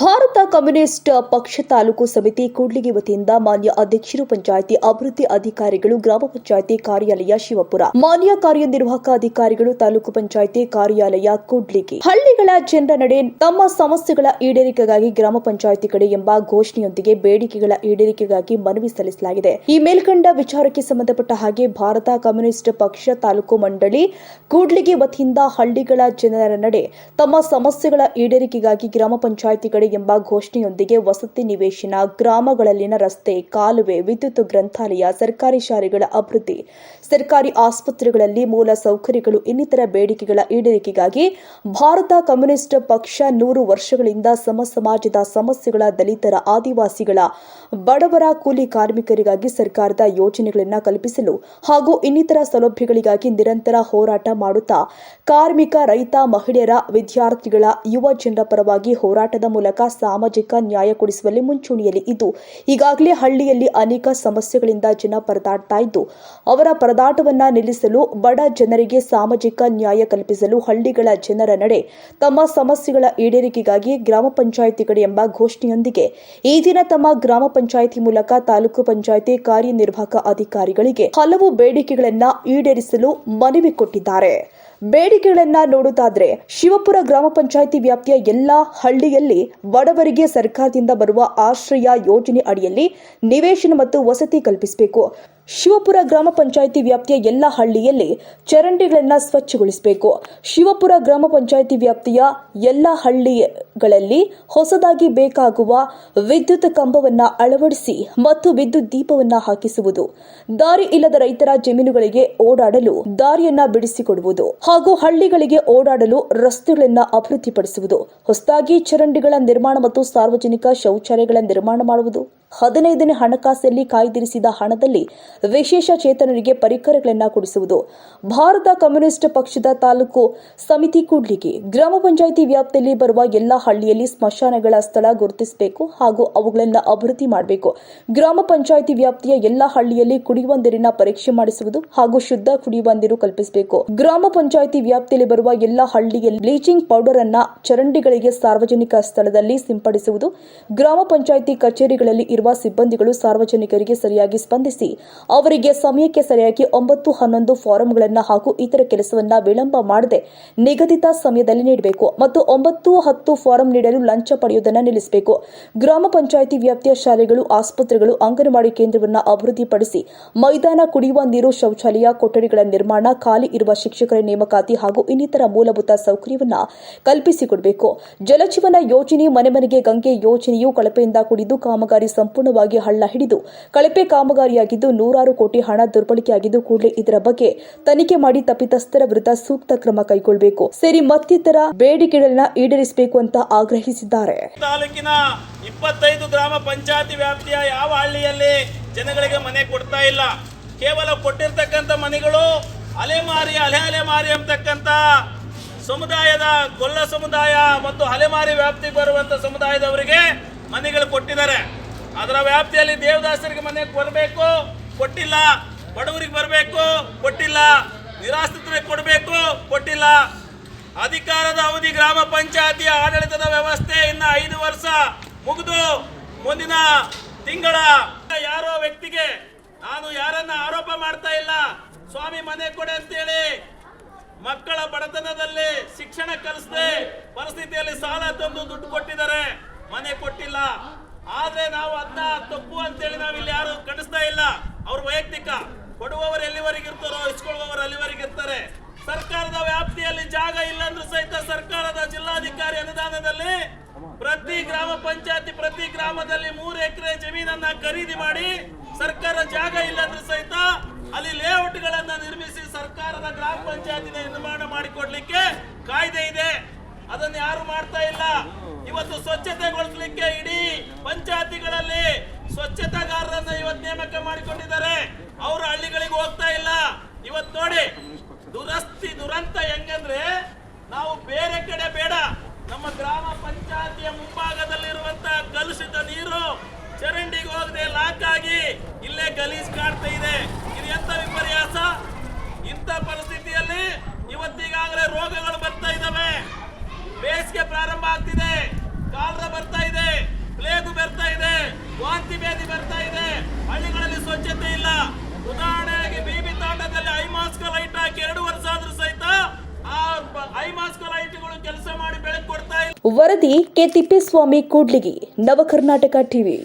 Bharat communist ಪಕ್ಷ ತಾಲೂಕು ಸಮಿತಿ ಕೂಡ್ಲಿಗಿ ವತಿಯಿಂದ ಮಾನ್ಯ ಅಧ್ಯಕ್ಷರು ಪಂಚಾಯಿತಿ ಅಭಿವೃದ್ಧಿ ಅಧಿಕಾರಿಗಳು, ಗ್ರಾಮ ಪಂಚಾಯಿತಿ ಕಾರ್ಯಾಲಯ ಶಿವಪುರ. ಮಾನ್ಯ ಕಾರ್ಯನಿರ್ವಾಹಕ ಅಧಿಕಾರಿಗಳು, ತಾಲೂಕು ಪಂಚಾಯಿತಿ ಕಾರ್ಯಾಲಯ ಕೂಡ್ಲಿಗಿ. ಹಳ್ಳಿಗಳ ಜನರ ನಡೆ ತಮ್ಮ ಸಮಸ್ಯೆಗಳ ಈಡೇರಿಕೆಗಾಗಿ ಗ್ರಾಮ ಪಂಚಾಯಿತಿ ಕಡೆ ಎಂಬ ಘೋಷಣೆಯೊಂದಿಗೆ ಬೇಡಿಕೆಗಳ ಈಡೇರಿಕೆಗಾಗಿ ಮನವಿ ಸಲ್ಲಿಸಲಾಗಿದೆ. ಈ ಮೇಲ್ಕಂಡ ವಿಚಾರಕ್ಕೆ ಸಂಬಂಧಪಟ್ಟ ಹಾಗೆ ಭಾರತ ಕಮ್ಯುನಿಸ್ಟ್ ಪಕ್ಷ ತಾಲೂಕು ಮಂಡಳಿ ಕೂಡ್ಲಿಗಿ ವತಿಯಿಂದ ಹಳ್ಳಿಗಳ ಜನರ ನಡೆ ತಮ್ಮ ಸಮಸ್ಯೆಗಳ ಈಡೇರಿಕೆಗಾಗಿ ಗ್ರಾಮ ಪಂಚಾಯಿತಿ ಎಂಬ ಘೋಷಣೆಯೊಂದಿಗೆ ವಸತಿ ನಿವೇಶನ, ಗ್ರಾಮಗಳಲ್ಲಿನ ರಸ್ತೆ, ಕಾಲುವೆ, ವಿದ್ಯುತ್ ಗ್ರಂಥಾಲಯ, ಸರ್ಕಾರಿ ಶಾಲೆಗಳ ಅಭಿವೃದ್ಧಿ, ಸರ್ಕಾರಿ ಆಸ್ಪತ್ರೆಗಳಲ್ಲಿ ಮೂಲ ಸೌಕರ್ಯಗಳು ಇನ್ನಿತರ ಬೇಡಿಕೆಗಳ ಈಡೇರಿಕೆಗಾಗಿ ಭಾರತ ಕಮ್ಯುನಿಸ್ಟ್ ಪಕ್ಷ ನೂರು ವರ್ಷಗಳಿಂದ ಸಮ ಸಮಾಜದ ಸಮಸ್ಯೆಗಳ ದಲಿತರ ಆದಿವಾಸಿಗಳ ಬಡವರ ಕೂಲಿ ಕಾರ್ಮಿಕರಿಗಾಗಿ ಸರ್ಕಾರದ ಯೋಜನೆಗಳನ್ನು ಕಲ್ಪಿಸಲು ಹಾಗೂ ಇನ್ನಿತರ ಸೌಲಭ್ಯಗಳಿಗಾಗಿ ನಿರಂತರ ಹೋರಾಟ ಮಾಡುತ್ತಾ ಕಾರ್ಮಿಕ, ರೈತ, ಮಹಿಳೆಯರ, ವಿದ್ಯಾರ್ಥಿಗಳ, ಯುವ ಜನರ ಪರವಾಗಿ ಹೋರಾಟದ ಮೂಲಕ ಸಾಮಾಜಿಕ ನ್ಯಾಯ ಕೊಡಿಸುವಲ್ಲಿ ಮುಂಚೂಣಿಯಲ್ಲಿ ಇದ್ದು, ಈಗಾಗಲೇ ಹಳ್ಳಿಯಲ್ಲಿ ಅನೇಕ ಸಮಸ್ಯೆಗಳಿಂದ ಜನ ಪರದಾಡ್ತಾ ಇದ್ದು, ಅವರ ಪರದಾಟವನ್ನ ನಿಲ್ಲಿಸಲು ಬಡ ಜನರಿಗೆ ಸಾಮಾಜಿಕ ನ್ಯಾಯ ಕಲ್ಪಿಸಲು ಹಳ್ಳಿಗಳ ಜನರ ನಡೆ ತಮ್ಮ ಸಮಸ್ಯೆಗಳ ಈಡೇರಿಕೆಗಾಗಿ ಗ್ರಾಮ ಪಂಚಾಯಿತಿ ಕಡೆ ಎಂಬ ಘೋಷಣೆಯೊಂದಿಗೆ, ಈ ದಿನ ತಮ್ಮ ಗ್ರಾಮ ಪಂಚಾಯಿತಿ ಮೂಲಕ ತಾಲೂಕು ಪಂಚಾಯಿತಿ ಕಾರ್ಯನಿರ್ವಾಹಕ ಅಧಿಕಾರಿಗಳಿಗೆ ಹಲವು ಬೇಡಿಕೆಗಳನ್ನ ಈಡೇರಿಸಲು ಮನವಿ ಕೊಟ್ಟಿದ್ದಾರೆ. ಬೇಡಿಕೆಗಳನ್ನ ನೋಡುತ್ತಾದ್ರೆ ಶಿವಪುರ ಗ್ರಾಮ ಪಂಚಾಯಿತಿ ವ್ಯಾಪ್ತಿಯ ಎಲ್ಲಾ ಹಳ್ಳಿಯಲ್ಲಿ ಬಡವರಿಗೆ ಸರ್ಕಾರದಿಂದ ಬರುವ ಆಶ್ರಯ ಯೋಜನೆ ಅಡಿಯಲ್ಲಿ ನಿವೇಶನ ಮತ್ತು ವಸತಿ ಕಲ್ಪಿಸಬೇಕು. ಶಿವಪುರ ಗ್ರಾಮ ಪಂಚಾಯಿತಿ ವ್ಯಾಪ್ತಿಯ ಎಲ್ಲ ಹಳ್ಳಿಯಲ್ಲಿ ಚರಂಡಿಗಳನ್ನು ಸ್ವಚ್ಛಗೊಳಿಸಬೇಕು. ಶಿವಪುರ ಗ್ರಾಮ ಪಂಚಾಯಿತಿ ವ್ಯಾಪ್ತಿಯ ಎಲ್ಲ ಹಳ್ಳಿಗಳಲ್ಲಿ ಹೊಸದಾಗಿ ಬೇಕಾಗುವ ವಿದ್ಯುತ್ ಕಂಬವನ್ನು ಅಳವಡಿಸಿ ಮತ್ತು ವಿದ್ಯುತ್ ದೀಪವನ್ನು ಹಾಕಿಸುವುದು. ದಾರಿ ಇಲ್ಲದ ರೈತರ ಜಮೀನುಗಳಿಗೆ ಓಡಾಡಲು ದಾರಿಯನ್ನ ಬಿಡಿಸಿಕೊಡುವುದು ಹಾಗೂ ಹಳ್ಳಿಗಳಿಗೆ ಓಡಾಡಲು ರಸ್ತೆಗಳನ್ನ ಅಭಿವೃದ್ಧಿಪಡಿಸುವುದು. ಹೊಸದಾಗಿ ಚರಂಡಿಗಳ ನಿರ್ಮಾಣ ಮತ್ತು ಸಾರ್ವಜನಿಕ ಶೌಚಾಲಯಗಳ ನಿರ್ಮಾಣ ಮಾಡುವುದು. ಹದಿನೈದನೇ ಹಣಕಾಸಿನಲ್ಲಿ ಕಾಯ್ದಿರಿಸಿದ ಹಣದಲ್ಲಿ ವಿಶೇಷ ಚೇತನರಿಗೆ ಪರಿಕರಗಳನ್ನು ಕೊಡಿಸುವುದು. ಭಾರತ ಕಮ್ಯುನಿಸ್ಟ್ ಪಕ್ಷದ ತಾಲೂಕು ಸಮಿತಿ ಕೂಡ್ಲಿಗೆ ಗ್ರಾಮ ಪಂಚಾಯಿತಿ ವ್ಯಾಪ್ತಿಯಲ್ಲಿ ಬರುವ ಎಲ್ಲ ಹಳ್ಳಿಯಲ್ಲಿ ಸ್ಮಶಾನಗಳ ಸ್ಥಳ ಗುರುತಿಸಬೇಕು ಹಾಗೂ ಅವುಗಳನ್ನು ಅಭಿವೃದ್ಧಿ ಮಾಡಬೇಕು. ಗ್ರಾಮ ಪಂಚಾಯಿತಿ ವ್ಯಾಪ್ತಿಯ ಎಲ್ಲಾ ಹಳ್ಳಿಯಲ್ಲಿ ಕುಡಿಯುವ ನೀರಿನ ಪರೀಕ್ಷೆ ಮಾಡಿಸುವುದು ಹಾಗೂ ಶುದ್ಧ ಕುಡಿಯುವ ನೀರು ಕಲ್ಪಿಸಬೇಕು. ಗ್ರಾಮ ಪಂಚಾಯಿತಿ ವ್ಯಾಪ್ತಿಯಲ್ಲಿ ಬರುವ ಎಲ್ಲಾ ಹಳ್ಳಿಯಲ್ಲಿ ಬ್ಲೀಚಿಂಗ್ ಪೌಡರ್ ಅನ್ನ ಚರಂಡಿಗಳಿಗೆ ಸಾರ್ವಜನಿಕ ಸ್ಥಳದಲ್ಲಿ ಸಿಂಪಡಿಸುವುದು, ಗ್ರಾಮ ಪಂಚಾಯಿತಿ ಕಚೇರಿಗಳಲ್ಲಿ ಸಿಬ್ಬಂದಿಗಳು ಸಾರ್ವಜನಿಕರಿಗೆ ಸರಿಯಾಗಿ ಸ್ಪಂದಿಸಿ ಅವರಿಗೆ ಸಮಯಕ್ಕೆ ಸರಿಯಾಗಿ ಒಂಬತ್ತು ಹನ್ನೊಂದು ಫಾರಂಗಳನ್ನು ಹಾಗೂ ಇತರ ಕೆಲಸವನ್ನು ವಿಳಂಬ ಮಾಡದೆ ನಿಗದಿತ ಸಮಯದಲ್ಲಿ ನೀಡಬೇಕು ಮತ್ತು ಒಂಬತ್ತು ಹತ್ತು ಫಾರಂ ನೀಡಲು ಲಂಚ ಪಡೆಯುವುದನ್ನು ನಿಲ್ಲಿಸಬೇಕು. ಗ್ರಾಮ ಪಂಚಾಯಿತಿ ವ್ಯಾಪ್ತಿಯ ಶಾಲೆಗಳು, ಆಸ್ಪತ್ರೆಗಳು, ಅಂಗನವಾಡಿ ಕೇಂದ್ರವನ್ನು ಅಭಿವೃದ್ಧಿಪಡಿಸಿ ಮೈದಾನ ಕುಡಿಯುವ ನೀರು ಶೌಚಾಲಯ, ಕೊಠಡಿಗಳ ನಿರ್ಮಾಣ, ಖಾಲಿ ಇರುವ ಶಿಕ್ಷಕರ ನೇಮಕಾತಿ ಹಾಗೂ ಇನ್ನಿತರ ಮೂಲಭೂತ ಸೌಕರ್ಯವನ್ನು ಕಲ್ಪಿಸಿಕೊಡಬೇಕು. ಜಲಜೀವನ ಯೋಜನೆ ಮನೆ ಮನೆಗೆ ಗಂಗೆ ಯೋಜನೆಯು ಕಳಪೆಯಿಂದ ಕುಡಿದು ಕಾಮಗಾರಿ ಸಂಪೂರ್ಣವಾಗಿ ಹಳ್ಳ ಹಿಡಿದು ಕಳಪೆ ಕಾಮಗಾರಿಯಾಗಿದ್ದು ನೂರಾರು ಕೋಟಿ ಹಣ ದುರ್ಬಳಕೆಯಾಗಿದ್ದು ಕೂಡಲೇ ಇದರ ಬಗ್ಗೆ ತನಿಖೆ ಮಾಡಿ ತಪ್ಪಿತಸ್ಥರ ವಿರುದ್ಧ ಸೂಕ್ತ ಕ್ರಮ ಕೈಗೊಳ್ಳಬೇಕು ಸೇರಿ ಮತ್ತಿತರ ಬೇಡಿಕೆಗಳನ್ನ ಈಡೇರಿಸಬೇಕು ಅಂತ ಆಗ್ರಹಿಸಿದ್ದಾರೆ. ತಾಲೂಕಿನ ಇಪ್ಪತ್ತೈದು ಗ್ರಾಮ ಪಂಚಾಯತಿ ವ್ಯಾಪ್ತಿಯ ಯಾವ ಹಳ್ಳಿಯಲ್ಲಿ ಜನಗಳಿಗೆ ಮನೆ ಕೊಡ್ತಾ ಇಲ್ಲ? ಕೇವಲ ಕೊಟ್ಟಿರ್ತಕ್ಕಂಥ ಮನೆಗಳು ಅಲೆಮಾರಿ ಅಲೆ ಅಲೆಮಾರಿ ಅಂತಕ್ಕಂಥ ಸಮುದಾಯದ ಗೊಲ್ಲ ಸಮುದಾಯ ಮತ್ತು ಅಲೆಮಾರಿ ವ್ಯಾಪ್ತಿಗೆ ಬರುವಂತ ಸಮುದಾಯದವರಿಗೆ ಮನೆಗಳು ಕೊಟ್ಟಿದ್ದಾರೆ. ಅದರ ವ್ಯಾಪ್ತಿಯಲ್ಲಿ ದೇವದಾಸರಿಗೆ ಮನೆ ಬರಬೇಕು, ಕೊಟ್ಟಿಲ್ಲ. ಬಡವರಿಗೆ ಬರಬೇಕು, ಕೊಟ್ಟಿಲ್ಲ. ನಿರಾಶ್ರಿತರಿಗೆ ಕೊಡಬೇಕು, ಕೊಟ್ಟಿಲ್ಲ. ಅಧಿಕಾರದ ಅವಧಿ ಗ್ರಾಮ ಪಂಚಾಯತಿಯ ಆಡಳಿತದ ವ್ಯವಸ್ಥೆ ಇನ್ನು ಐದು ವರ್ಷ ಮುಗಿದು. ಮುಂದಿನ ತಿಂಗಳ ಯಾರೋ ವ್ಯಕ್ತಿಗೆ ನಾನು ಯಾರನ್ನ ಆರೋಪ ಮಾಡ್ತಾ ಇಲ್ಲ, ಸ್ವಾಮಿ ಮನೆ ಕೊಡೆ ಅಂತೇಳಿ ಮಕ್ಕಳ ಬಡತನದಲ್ಲಿ ಶಿಕ್ಷಣ ಕಲಿಸದೆ ಪರಿಸ್ಥಿತಿಯಲ್ಲಿ ಸಾಲ ತಂದು ದುಡ್ಡು ಕೊಟ್ಟಿದ್ದಾರೆ. ನಾವು ಅದನ್ನ ತಪ್ಪು ಅಂತೇಳಿ ನಾವು ಇಲ್ಲಿ ಯಾರು ಖಂಡಿಸ್ತಾ ಇಲ್ಲ. ಅವ್ರ ವೈಯಕ್ತಿಕ, ಕೊಡುವವರು ಎಲ್ಲಿವರೆಗೆ ಇರ್ತಾರೋ, ಇಸ್ಕೊಳ್ಳುವವರು ಅಲ್ಲಿವರೆಗೆ ಇರ್ತಾರೆ. ಸರ್ಕಾರದ ವ್ಯಾಪ್ತಿಯಲ್ಲಿ ಜಾಗ ಇಲ್ಲ ಅಂದ್ರೂ ಸಹಿತ ಸರ್ಕಾರದ ಜಿಲ್ಲಾಧಿಕಾರಿ ಅನುದಾನದಲ್ಲಿ ಪ್ರತಿ ಗ್ರಾಮ ಪಂಚಾಯತಿ, ಪ್ರತಿ ಗ್ರಾಮದಲ್ಲಿ ಮೂರು ಎಕರೆ ಜಮೀನನ್ನ ಖರೀದಿ ಮಾಡಿ ಸರ್ಕಾರ ಜಾಗ ಇಲ್ಲಂದ್ರೂ ಸಹಿತ ಅಲ್ಲಿ ಲೇಔಟ್ಗಳನ್ನ ನಿರ್ಮಿಸಿ ಸರ್ಕಾರದ ಗ್ರಾಮ ಪಂಚಾಯತಿ ನಿರ್ಮಾಣ ಮಾಡಿಕೊಡ್ಲಿಕ್ಕೆ ಕಾಯ್ದೆ ಇದೆ. ಅದನ್ನ ಯಾರು ಮಾಡ್ತಾ ಇಲ್ಲ? ಇವತ್ತು ಸ್ವಚ್ಛತೆಗೊಳಿಸ್ಲಿಕ್ಕೆ ಇಡೀ ಪಂಚಾಯತಿಗಳಲ್ಲಿ ಸ್ವಚ್ಛತಾಗಾರರನ್ನ ಇವತ್ತು ನೇಮಕ ಮಾಡಿಕೊಂಡಿದ್ದಾರೆ. ಅವರು ಹಳ್ಳಿಗಳಿಗೆ ಹೋಗ್ತಾ ಇಲ್ಲ. ಇವತ್ತು ನೋಡಿ, ದುರಸ್ತಿ, ದುರಂತ ಹೆಂಗಂದ್ರೆ ನಾವು ಬೇರೆ ಕಡೆ ಬೇಡ. ನಮ್ಮ ಗ್ರಾಮ ಪಂಚಾಯತಿಯ ಮುಂಭಾಗದಲ್ಲಿರುವಂತ ಕಲುಷಿತ ನೀರು ಚರಂಡಿಗೆ ಹೋಗದೆ ಲಾಕ್ ಆಗಿ ಇಲ್ಲೇ ಗಲೀಜ್ ಕಾಡ್ತಾ ಇದೆ. ಇದು ಎಂತ ವಿಪರ್ಯಾಸ? ಇಂಥ ಪರಿಸ್ಥಿತಿಯಲ್ಲಿ ಇವತ್ತೀಗಾಗಲೇ ರೋಗಗಳು ಬರ್ತಾ ಇದ್ದಾವೆ. ಬೇಸಿಗೆ ಪ್ರಾರಂಭ ಆಗ್ತಿದೆ. ಕಾಲರ ಬರ್ತಾ ಇದೆ. ಪ್ಲೇಗು ಬರ್ತಾ ಇದೆ. ವಾಂತಿ ಬೇದಿ ಬರ್ತಾ ಇದೆ. ಹಳ್ಳಿಗಳಲ್ಲಿ ಸ್ವಚ್ಛತೆ ಇಲ್ಲ. ಉದಾಹರಣೆಯಾಗಿ ಬೀಬಿ ತಾಂಡದಲ್ಲಿ ಮಾಸ್ಕ್ ಲೈಟ್ ಹಾಕಿ ಎರಡು ವರ್ಷ ಆದ್ರೂ ಸಹಿತ ವರದಿ ಕೆ ತಿಪ್ಪೇಸ್ವಾಮಿ ಕೂಡ್ಲಿಗಿ, ನವಕರ್ನಾಟಕ ಟಿವಿ.